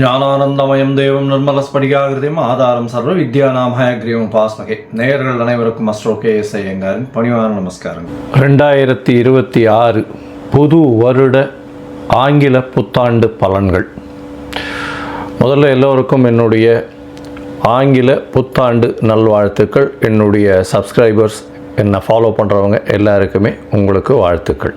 ஞானானந்தமயம் தேவம் நிர்மலஸ்படிகாகிருதியும் ஆதாரம் சர்வ வித்யானாம் ஹயக்ரீவம் உபாஸ்மகே. நேயர்கள் அனைவருக்கும் அஸ்ட்ரோ கே எஸ் ஐயங்காரின் பணிவான நமஸ்காரம் ரெண்டாயிரத்தி இருபத்தி ஆறு புது வருட ஆங்கில புத்தாண்டு பலன்கள். முதல்ல எல்லோருக்கும் என்னுடைய ஆங்கில புத்தாண்டு நல்வாழ்த்துக்கள். என்னுடைய சப்ஸ்கிரைபர்ஸ் என்னை ஃபாலோ பண்ணுறவங்க எல்லாருக்குமே உங்களுக்கு வாழ்த்துக்கள்.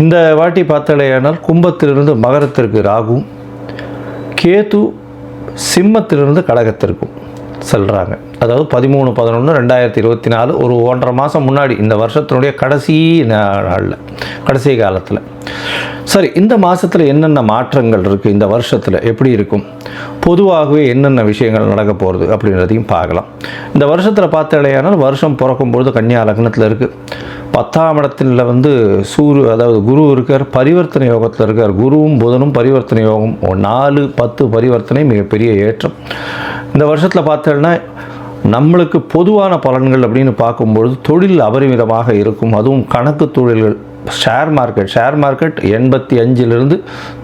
இந்த வாட்டி பார்த்தாலேயானால் கும்பத்திலிருந்து மகரத்திற்கு ராகும் கேது சிம்மத்திலிருந்து கடகத்திற்கும் செல்கிறாங்க அதாவது பதிமூணு பதினொன்று ரெண்டாயிரத்தி இருபத்தி நாலு ஒரு ஒன்றரை மாதம் முன்னாடி இந்த வருஷத்தினுடைய கடைசி நாளில் கடைசி காலத்தில். சரி இந்த மாதத்தில் என்னென்ன மாற்றங்கள் இருக்குது இந்த வருஷத்தில் எப்படி இருக்கும்? பொதுவாகவே என்னென்ன விஷயங்கள் நடக்க போகிறது அப்படின்றதையும் பார்க்கலாம். இந்த வருஷத்தில் பார்த்தாலேயானால் வருஷம் பிறக்கும்பொழுது கன்னியா லக்னத்தில் இருக்குது பத்தாம் இடத்துல வந்து சூரு அதாவது குரு இருக்கார் பரிவர்த்தனை யோகத்தில் இருக்கார். குருவும் புதனும் பரிவர்த்தனை யோகம். நாலு பத்து பரிவர்த்தனை மிகப்பெரிய ஏற்றம். இந்த வருஷத்தில் பார்த்தோன்னா நம்மளுக்கு பொதுவான பலன்கள் அப்படின்னு பார்க்கும்பொழுது தொழில் அபரிமிதமாக இருக்கும். அதுவும் கணக்கு தொழில்கள் ஷேர் மார்க்கெட் ஷேர் மார்க்கெட் எண்பத்தி அஞ்சிலிருந்து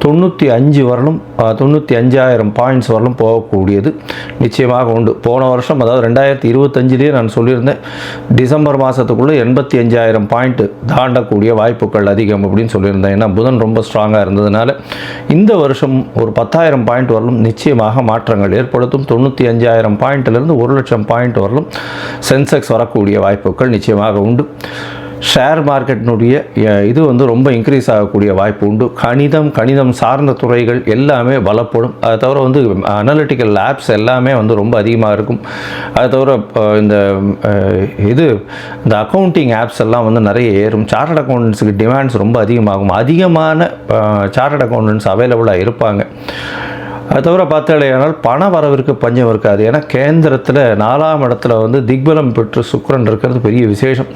தொண்ணூற்றி அஞ்சு வரலும் தொண்ணூற்றி அஞ்சாயிரம் பாயிண்ட்ஸ் வரலும் போகக்கூடியது நிச்சயமாக உண்டு. போன வருஷம் அதாவது ரெண்டாயிரத்தி இருபத்தஞ்சிலேயே நான் சொல்லியிருந்தேன் டிசம்பர் மாதத்துக்குள்ளே எண்பத்தி அஞ்சாயிரம் பாயிண்ட்டு தாண்டக்கூடிய வாய்ப்புகள் அதிகம் அப்படின்னு சொல்லியிருந்தேன். ஏன்னா புதன் ரொம்ப ஸ்ட்ராங்காக இருந்ததுனால இந்த வருஷம் ஒரு பத்தாயிரம் பாயிண்ட் வரலும் நிச்சயமாக மாற்றங்கள் ஏற்படுத்தும். தொண்ணூற்றி அஞ்சாயிரம் பாயிண்ட்லேருந்து ஒரு லட்சம் பாயிண்ட் வரலும் சென்செக்ஸ் வரக்கூடிய வாய்ப்புகள் நிச்சயமாக உண்டு. ஷேர் மார்க்கெட்டினுடைய இது வந்து ரொம்ப இன்க்ரீஸ் ஆகக்கூடிய வாய்ப்பு உண்டு. கணிதம் கணிதம் சார்ந்த துறைகள் எல்லாமே பலப்படும் அதை தவிர வந்து அனலிட்டிக்கல் லேப்ஸ் எல்லாமே வந்து ரொம்ப அதிகமாக இருக்கும். அதை தவிர இந்த இது இந்த அக்கௌண்டிங் ஆப்ஸ் எல்லாம் வந்து நிறைய ஏறும். சார்ட் அக்கௌண்டன்ஸுக்கு டிமாண்ட்ஸ் ரொம்ப அதிகமாகும். அதிகமான சார்ட் அக்கௌண்டன்ஸ் அவைலபிளாக இருப்பாங்க. அது தவிர பார்த்தாலேயானால் பண வரவிற்கு பஞ்சம் இருக்காது. ஏன்னா கேந்திரத்தில் நாலாம் இடத்துல வந்து திக்பலம் பெற்று சுக்கரன் இருக்கிறது பெரிய விசேஷம்.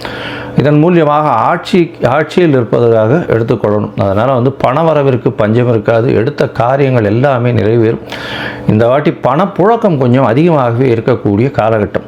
இதன் மூலியமாக ஆட்சி ஆட்சியில் இருப்பதற்காக எடுத்துக்கொள்ளணும் அதனால் வந்து பண வரவிற்கு பஞ்சம் இருக்காது. எடுத்த காரியங்கள் எல்லாமே நிறைவேறும். இந்த வாட்டி பணப்புழக்கம் கொஞ்சம் அதிகமாகவே இருக்கக்கூடிய காலகட்டம்.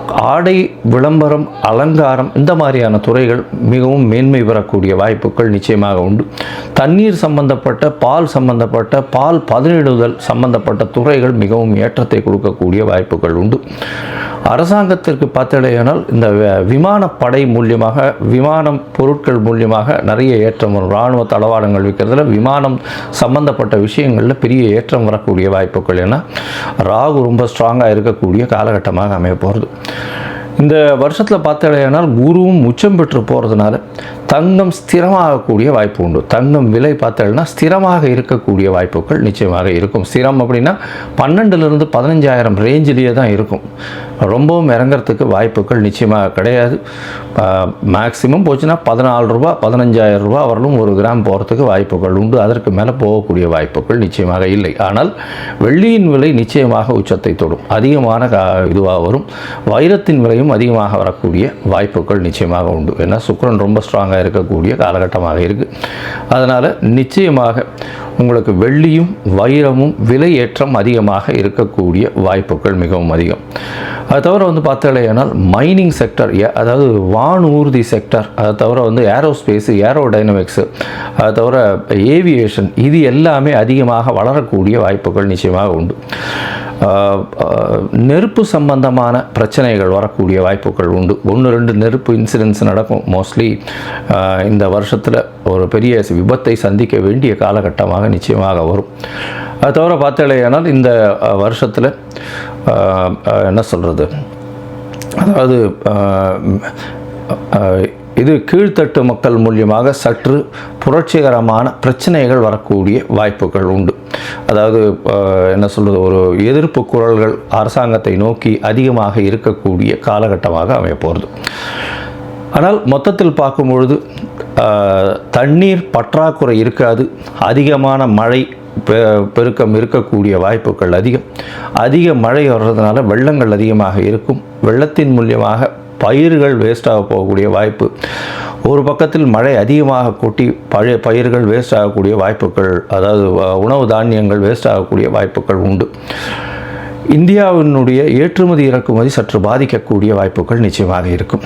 ஆடை விளம்பரம் அலங்காரம் இந்த மாதிரியான துறைகள் மிகவும் மேன்மை பெறக்கூடிய வாய்ப்புகள் நிச்சயமாக உண்டு. தண்ணீர் சம்பந்தப்பட்ட பால் சம்பந்தப்பட்ட பால் பதனிடுதல் சம்பந்தப்பட்ட துறைகள் மிகவும் ஏற்றத்தை கொடுக்கக்கூடிய வாய்ப்புகள் உண்டு. அரசாங்கத்திற்கு பார்த்தடையானால் இந்த விமானப்படை மூலியமாக விமானம் பொருட்கள் மூலியமாக நிறைய ஏற்றம் வரும். இராணுவ தளவாடங்கள் விற்கிறதுல விமானம் சம்பந்தப்பட்ட விஷயங்களில் பெரிய ஏற்றம் வரக்கூடிய வாய்ப்புகள். ஏன்னா ராகு ரொம்ப ஸ்ட்ராங்காக இருக்கக்கூடிய காலகட்டமாக அமைய போகிறது இந்த வருஷத்தில் பார்த்தடையானால் குருவும் உச்சம் பெற்று போகிறதுனால தங்கம் ஸ்திரமாகக்கூடிய வாய்ப்பு உண்டு. தங்கம் விலை பார்த்தோம்னா ஸ்திரமாக இருக்கக்கூடிய வாய்ப்புகள் நிச்சயமாக இருக்கும். ஸ்திரம் அப்படின்னா பன்னெண்டுலேருந்து பதினஞ்சாயிரம் ரேஞ்சிலேயே தான் இருக்கும். ரொம்பவும் இறங்குறதுக்கு வாய்ப்புகள் நிச்சயமாக கிடையாது. மேக்ஸிமம் போச்சுன்னா பதினாலு ரூபா பதினஞ்சாயிரம் ரூபா வரலும் ஒரு கிராம் போகிறதுக்கு வாய்ப்புகள் உண்டு. அதற்கு மேலே போகக்கூடிய வாய்ப்புகள் நிச்சயமாக இல்லை. ஆனால் வெள்ளியின் விலை நிச்சயமாக உச்சத்தை தொடும். அதிகமான கா இதுவாக வரும். வைரத்தின் விலையும் அதிகமாக வரக்கூடிய வாய்ப்புகள் நிச்சயமாக உண்டு. ஏன்னா சுக்ரன் ரொம்ப ஸ்ட்ராங்காக இருக்கக்கூடிய காலகட்டமாக இருக்குது அதனால் நிச்சயமாக உங்களுக்கு வெள்ளியும் வைரமும் விலை ஏற்றம் அதிகமாக இருக்கக்கூடிய வாய்ப்புகள் மிகவும் அதிகம். அது தவிர வந்து பார்த்தாலேயானால் மைனிங் செக்டர் அதாவது வானூர்தி செக்டர் அதை தவிர வந்து ஏரோஸ்பேஸ் ஏரோடைனமிக்ஸு அதை தவிர ஏவியேஷன் இது எல்லாமே அதிகமாக வளரக்கூடிய வாய்ப்புகள் நிச்சயமாக உண்டு. நெருப்பு சம்பந்தமான பிரச்சனைகள் வரக்கூடிய வாய்ப்புகள் உண்டு. ஒன்று ரெண்டு நெருப்பு இன்சிடென்ட்ஸ் நடக்கும். மோஸ்ட்லி இந்த வருஷத்தில் ஒரு பெரிய விபத்தை சந்திக்க வேண்டிய காலகட்டமாக நிச்சயமாக வரும். அது தவிர பார்த்தாலேயானால் இந்த வருஷத்தில் என்ன சொல்கிறது அதாவது இது கீழ்த்தட்டு மக்கள் மூலியமாக சற்று புரட்சிகரமான பிரச்சனைகள் வரக்கூடிய வாய்ப்புகள் உண்டு. அதாவது என்ன சொல்கிறது ஒரு எதிர்ப்பு குரல்கள் அரசாங்கத்தை நோக்கி அதிகமாக இருக்கக்கூடிய காலகட்டமாக அமையப்போகிறது ஆனால் மொத்தத்தில் பார்க்கும்பொழுது தண்ணீர் பற்றாக்குறை இருக்காது. அதிகமான மழை பெ- பெருக்கம் இருக்கக்கூடிய வாய்ப்புகள் அதிகம். அதிக மழை வர்றதுனால வெள்ளங்கள் அதிகமாக இருக்கும். வெள்ளத்தின் மூலியமாக பயிர்கள் வேஸ்டாக போகக்கூடிய வாய்ப்பு ஒரு பக்கத்தில் மழை அதிகமாக கொட்டி பழைய பயிர்கள் வேஸ்ட் ஆகக்கூடிய வாய்ப்புகள் அதாவது உணவு தானியங்கள் வேஸ்ட் ஆகக்கூடிய வாய்ப்புகள் உண்டு. இந்தியாவினுடைய ஏற்றுமதி இறக்குமதி சற்று பாதிக்கக்கூடிய வாய்ப்புகள் நிச்சயமாக இருக்கும்.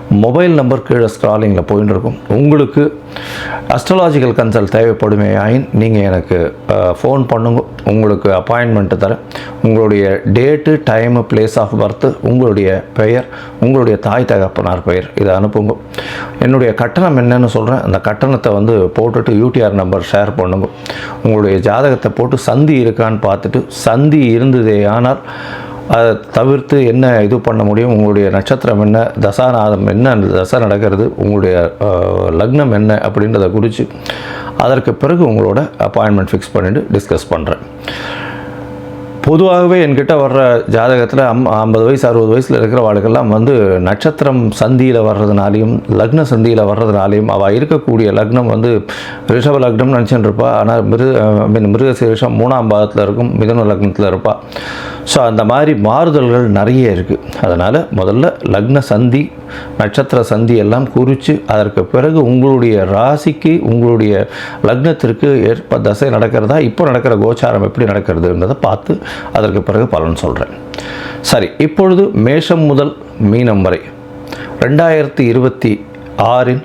மொபைல் நம்பர் கீழே ஸ்க்ராலிங்கில் போயின்னு இருக்கும். உங்களுக்கு அஸ்ட்ராலாஜிக்கல் கன்சல்ட் தேவைப்படுமே ஆயின் நீங்கள் எனக்கு ஃபோன் பண்ணுங்க. உங்களுக்கு அப்பாயின்மெண்ட்டு தரேன். உங்களுடைய date time place of birth உங்களுடைய பெயர் உங்களுடைய தாய் தகப்பனார் பெயர் இதை அனுப்புங்க. என்னுடைய கட்டணம் என்னன்னு சொல்கிறேன் அந்த கட்டணத்தை வந்து போட்டுட்டு யூடிஆர் நம்பர் ஷேர் பண்ணுங்க. உங்களுடைய ஜாதகத்தை போட்டு சந்தி இருக்கான்னு பார்த்துட்டு சந்தி இருந்ததே ஆனால் அதை தவிர்த்து என்ன இது பண்ண முடியும்? உங்களுடைய நட்சத்திரம் என்ன? தசாநாதம் என்ன? அந்த தசை நடக்கிறது. உங்களுடைய லக்னம் என்ன? அப்படின்றத குறித்து அதற்கு பிறகு உங்களோட அப்பாயின்மெண்ட் ஃபிக்ஸ் பண்ணிவிட்டு டிஸ்கஸ் பண்ணுறேன் பொதுவாகவே என்கிட்ட வர்ற ஜாதகத்தில் அம் ஐம்பது வயசு அறுபது வயசில் இருக்கிற வாழ்க்கெல்லாம் வந்து நட்சத்திரம் சந்தியில் வர்றதுனாலையும் லக்ன சந்தியில் வர்றதுனாலையும் அவள் இருக்கக்கூடிய லக்னம் வந்து ரிஷப லக்னம்னு நினச்சிட்டு இருப்பாள் ஆனால் மிரு ஐ மீன் மிருகசீரிஷம் மூணாம் பாதத்தில் இருக்கும் மிதன லக்னத்தில் இருப்பாள் ஸோ அந்த மாதிரி மாறுதல்கள் நிறைய இருக்குது அதனால் முதல்ல லக்ன சந்தி நட்சத்திர சந்தி எல்லாம் குறித்து அதற்கு பிறகு உங்களுடைய ராசிக்கு உங்களுடைய லக்னத்திற்கு ஏற்ப தசை நடக்கிறதா இப்போ நடக்கிற கோச்சாரம் எப்படி நடக்கிறதுன்றதை பார்த்து அதற்கு பிறகு பலன் சொல்கிறேன் சரி இப்பொழுது மேஷம் முதல் மீனம் வரை ரெண்டாயிரத்தி இருபத்தி ஆறின்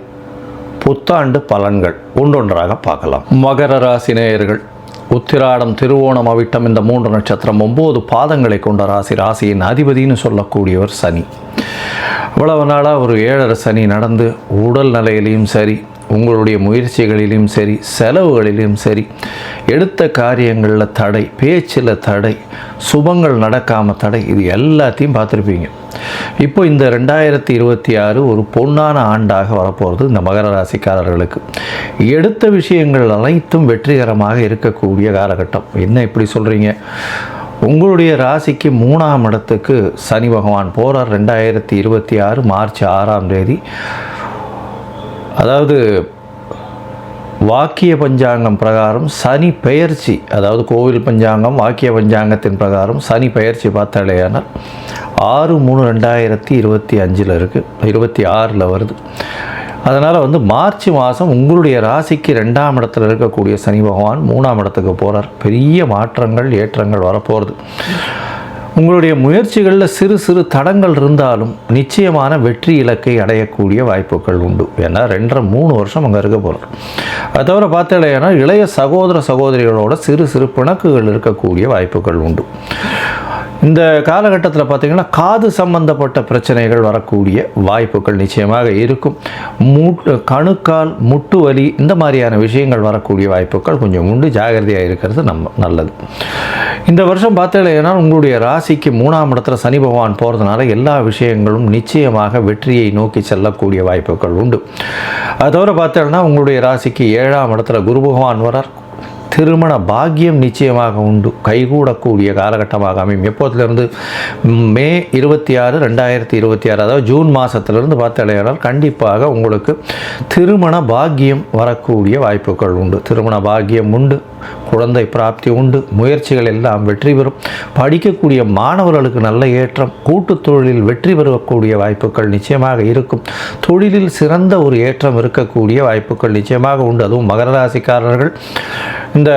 புத்தாண்டு பலன்கள் ஒன்றொன்றாக பார்க்கலாம். மகர ராசி நேயர்கள் உத்திராடம் திருவோணம் அவிட்டம் இந்த மூன்று நட்சத்திரம் ஒம்பது பாதங்களை கொண்ட ராசி. ராசியின் அதிபதினு சொல்லக்கூடியவர் சனி. இவ்வளவு நாளாக ஒரு ஏழரை சனி நடந்து உடல் நிலையிலையும் சரி உங்களுடைய முயற்சிகளிலும் சரி செலவுகளிலும் சரி எடுத்த காரியங்களில் தடை பேச்சில் தடை சுபங்கள் நடக்காமல் தடை இது எல்லாத்தையும் பார்த்துருப்பீங்க. இப்போ இந்த ரெண்டாயிரத்தி இருபத்தி ஆறு ஒரு பொன்னான ஆண்டாக வரப்போகிறது இந்த மகர ராசிக்காரர்களுக்கு. எடுத்த விஷயங்கள் அனைத்தும் வெற்றிகரமாக இருக்கக்கூடிய காலகட்டம். என்ன இப்படி சொல்கிறீங்க உங்களுடைய ராசிக்கு மூணாம் இடத்துக்கு சனி பகவான் போகிறார் ரெண்டாயிரத்தி இருபத்தி ஆறு மார்ச் ஆறாம் தேதி. அதாவது வாக்கிய பஞ்சாங்கம் பிரகாரம் சனி பெயர்ச்சி அதாவது கோவில் பஞ்சாங்கம் வாக்கிய பஞ்சாங்கத்தின் பிரகாரம் சனி பெயர்ச்சி பார்த்தாலேயானால் ஆறு மூணு ரெண்டாயிரத்தி இருபத்தி அஞ்சில் இருக்குது இருபத்தி ஆறில் வருது. அதனால் வந்து மார்ச் மாதம் உங்களுடைய ராசிக்கு ரெண்டாம் இடத்துல இருக்கக்கூடிய சனி பகவான் மூணாம் இடத்துக்கு போகிறார் பெரிய மாற்றங்கள் ஏற்றங்கள் வரப்போகிறது. உங்களுடைய முயற்சிகளில் சிறு சிறு தடங்கள் இருந்தாலும் நிச்சயமான வெற்றி இலக்கை அடையக்கூடிய வாய்ப்புகள் உண்டு. ஏன்னா ரெண்டரை மூணு வருஷம் அங்கே இருக்க போகிறோம் அது தவிர பார்த்தீங்கன்னா இளைய சகோதர சகோதரிகளோட சிறு சிறு பிணக்குகள் இருக்கக்கூடிய வாய்ப்புகள் உண்டு. இந்த காலகட்டத்தில் பார்த்திங்கன்னா காது சம்பந்தப்பட்ட பிரச்சனைகள் வரக்கூடிய வாய்ப்புகள் நிச்சயமாக இருக்கும். மூட்டு கணுக்கால் முட்டு வலி இந்த மாதிரியான விஷயங்கள் வரக்கூடிய வாய்ப்புகள் கொஞ்சம் உண்டு. ஜாகிரதையாக இருக்கிறது நம்ம நல்லது. இந்த வருஷம் பார்த்தீங்கன்னா உங்களுடைய ராசிக்கு மூணாம் இடத்துல சனி பகவான் போகிறதுனால எல்லா விஷயங்களும் நிச்சயமாக வெற்றியை நோக்கி செல்லக்கூடிய வாய்ப்புகள் உண்டு. அது தவிர பார்த்தீங்கன்னா உங்களுடைய ராசிக்கு ஏழாம் இடத்துல குரு பகவான் வரார். திருமண பாக்கியம் நிச்சயமாக உண்டு. கைகூடக்கூடிய காலகட்டமாக அமையும். எப்போதிலிருந்து? மே இருபத்தி ஆறு ரெண்டாயிரத்தி இருபத்தி ஆறு அதாவது ஜூன் மாதத்திலிருந்து பார்த்தாலேயானால் கண்டிப்பாக உங்களுக்கு திருமண பாக்கியம் வரக்கூடிய வாய்ப்புகள் உண்டு. திருமண பாக்கியம் உண்டு. குழந்தை பிராப்தி உண்டு. முயற்சிகள் எல்லாம் வெற்றி பெறும். படிக்கக்கூடிய மாணவர்களுக்கு நல்ல ஏற்றம். கூட்டுத் தொழிலில் வெற்றி பெறக்கூடிய வாய்ப்புகள் நிச்சயமாக இருக்கும். தொழிலில் சிறந்த ஒரு ஏற்றம் இருக்கக்கூடிய வாய்ப்புகள் நிச்சயமாக உண்டு. அதுவும் மகர ராசிக்காரர்கள். இந்த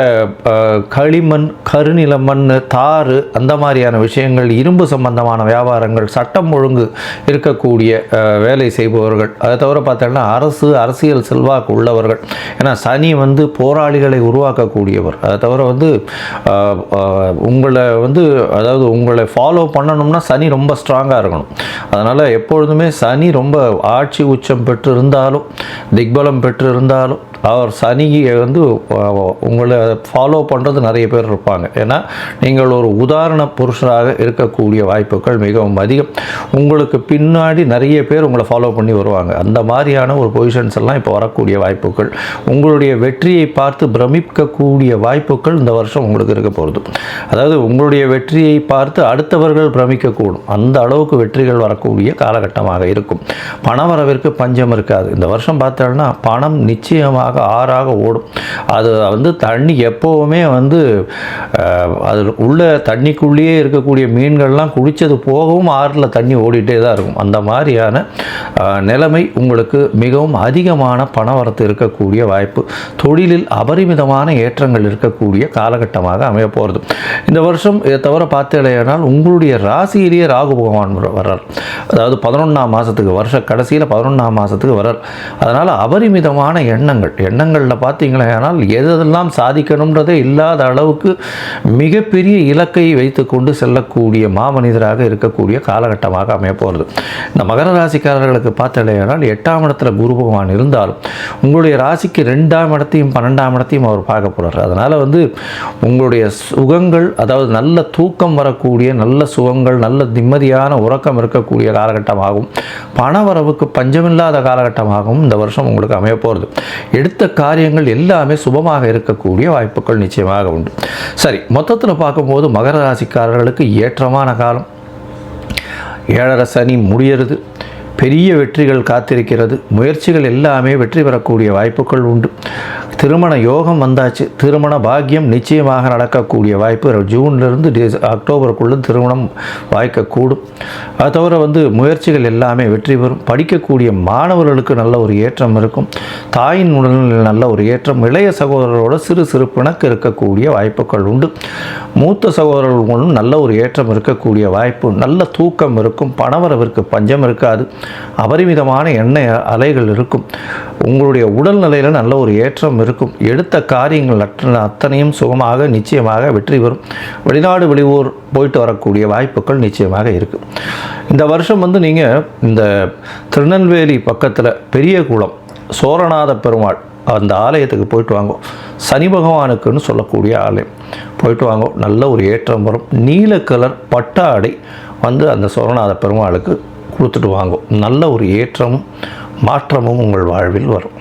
களிமண் கருநில மண் தாறு அந்த மாதிரியான விஷயங்கள் இரும்பு சம்பந்தமான வியாபாரங்கள் சட்டம் ஒழுங்கு இருக்கக்கூடிய வேலை செய்பவர்கள். அதை தவிர பார்த்தோம்னா அரசு அரசியல் செல்வாக்கு உள்ளவர்கள். ஏன்னா சனி வந்து போராளிகளை உருவாக்கக்கூடியவர். அதை தவிர வந்து உங்களை வந்து அதாவது உங்களை ஃபாலோ பண்ணணும்னா சனி ரொம்ப ஸ்ட்ராங்காக இருக்கணும். அதனால் எப்பொழுதுமே சனி ரொம்ப ஆட்சி உச்சம் பெற்று இருந்தாலும் திக்பலம் பெற்று இருந்தாலும் அவர் சனியை வந்து உங்களை ஃபாலோ பண்ணுறது நிறைய பேர் இருப்பாங்க. ஏன்னா நீங்கள் ஒரு உதாரண புருஷராக இருக்கக்கூடிய வாய்ப்புகள் மிகவும் அதிகம். உங்களுக்கு பின்னாடி நிறைய பேர் உங்களை ஃபாலோ பண்ணி வருவாங்க. அந்த மாதிரியான ஒரு பொசிஷன்ஸ் எல்லாம் இப்போ வரக்கூடிய வாய்ப்புகள். உங்களுடைய வெற்றியை பார்த்து பிரமிக்கக்கூடிய வாய்ப்புகள் இந்த வருஷம் உங்களுக்கு இருக்க போகிறது அதாவது உங்களுடைய வெற்றியை பார்த்து அடுத்தவர்கள் பிரமிக்கக்கூடும். அந்த அளவுக்கு வெற்றிகள் வரக்கூடிய காலகட்டமாக இருக்கும். பணவரவிற்கு பஞ்சம் இருக்காது. இந்த வருஷம் பார்த்தோம்னா பணம் நிச்சயமாக ஆறாக ஓடும். அது வந்து தண்ணி எப்போவுமே வந்து அது உள்ள தண்ணிக்குள்ளேயே இருக்கக்கூடிய மீன்கள்லாம் குடித்தது போகவும் ஆறில் தண்ணி ஓடிட்டே தான் இருக்கும். அந்த மாதிரியான நிலைமை உங்களுக்கு மிகவும் அதிகமான பணவரத்து இருக்கக்கூடிய வாய்ப்பு. தொழிலில் அபரிமிதமான ஏற்றங்கள் இருக்கக்கூடிய காலகட்டமாக அமைய போகிறது இந்த வருஷம் இதை தவிர பார்த்தீங்கன்னா உங்களுடைய ராசியிலேயே ராகு பகவான் வர்றார். அதாவது பதினொன்றாம் மாதத்துக்கு வருஷ கடைசியில் பதினொன்றாம் மாதத்துக்கு வர்றார். அதனால் அபரிமிதமான எண்ணங்கள் எண்ணங்களில் பார்த்தீங்கன்னா எதெல்லாம் சாதிக்கணுன்றதே இல்லாத அளவுக்கு மிகப்பெரிய இலக்கை வைத்துக்கொண்டு செல்லக்கூடிய மாமனிதராக இருக்கக்கூடிய காலகட்டமாக அமையப்போகிறது. இந்த மகர ராசிக்காரர்களுக்கு பார்த்தலையானால் எட்டாம் இடத்துல குரு பகவான் இருந்தாலும் உங்களுடைய ராசிக்கு ரெண்டாம் இடத்தையும் பன்னெண்டாம் இடத்தையும் அவர் பார்க்க போகிறார் அதனால் வந்து உங்களுடைய சுகங்கள் அதாவது நல்ல தூக்கம் வரக்கூடிய நல்ல சுகங்கள் நல்ல நிம்மதியான உறக்கம் இருக்கக்கூடிய காலகட்டமாகவும் பணவரவுக்கு பஞ்சமில்லாத காலகட்டமாகவும் இந்த வருஷம் உங்களுக்கு அமையப்போகிறது எடுத்து எடுத்த காரியங்கள் எல்லாமே சுபமாக இருக்கக்கூடிய வாய்ப்புகள் நிச்சயமாக உண்டு. சரி மொத்தத்தில் பார்க்கும்போது மகர ராசிக்காரர்களுக்கு ஏற்றமான காலம். ஏழரை சனி முடியறது பெரிய வெற்றிகள் காத்திருக்கிறது முயற்சிகள் எல்லாமே வெற்றி பெறக்கூடிய வாய்ப்புகள் உண்டு. திருமண யோகம் வந்தாச்சு. திருமண பாக்கியம் நிச்சயமாக நடக்கக்கூடிய வாய்ப்பு. ஜூன்லேருந்து டிச அக்டோபருக்குள்ளே திருமணம் வாய்க்கக்கூடும். அது தவிர வந்து முயற்சிகள் எல்லாமே வெற்றி பெறும். படிக்கக்கூடிய மாணவர்களுக்கு நல்ல ஒரு ஏற்றம் இருக்கும். தாயின் உடல்நிலையில் நல்ல ஒரு ஏற்றம். இளைய சகோதரரோட சிறு சிறு பிணக்கு இருக்கக்கூடிய வாய்ப்புகள் உண்டு. மூத்த சகோதரர்களும் நல்ல ஒரு ஏற்றம் இருக்கக்கூடிய வாய்ப்பு. நல்ல தூக்கம் இருக்கும். பணவரவிற்கு பஞ்சம் இருக்காது. அபரிமிதமான எண்ணெய் அலைகள் இருக்கும். உங்களுடைய உடல்நிலையில் நல்ல ஒரு ஏற்றம் இருக்கும் எடுத்த காரியங்கள் அத்தனையும் சுகமாக நிச்சயமாக வெற்றி பெறும். வெளிநாடு வெளியூர் போயிட்டு வரக்கூடிய வாய்ப்புகள் நிச்சயமாக இருக்குது இந்த வருஷம் வந்து நீங்கள் இந்த திருநெல்வேலி பக்கத்தில் பெரிய குளம் சோரநாத பெருமாள் அந்த ஆலயத்துக்கு போயிட்டு வாங்கோ. சனி பகவானுக்குன்னு சொல்லக்கூடிய ஆலயம். போயிட்டு வாங்கோ. நல்ல ஒரு ஏற்றம் வரும். நீல கலர் பட்டாடை வந்து அந்த சோரநாத பெருமாளுக்கு கொடுத்துட்டு வாங்கும் நல்ல ஒரு ஏற்றமும் மாற்றமும் உங்கள் வாழ்வில் வரும்.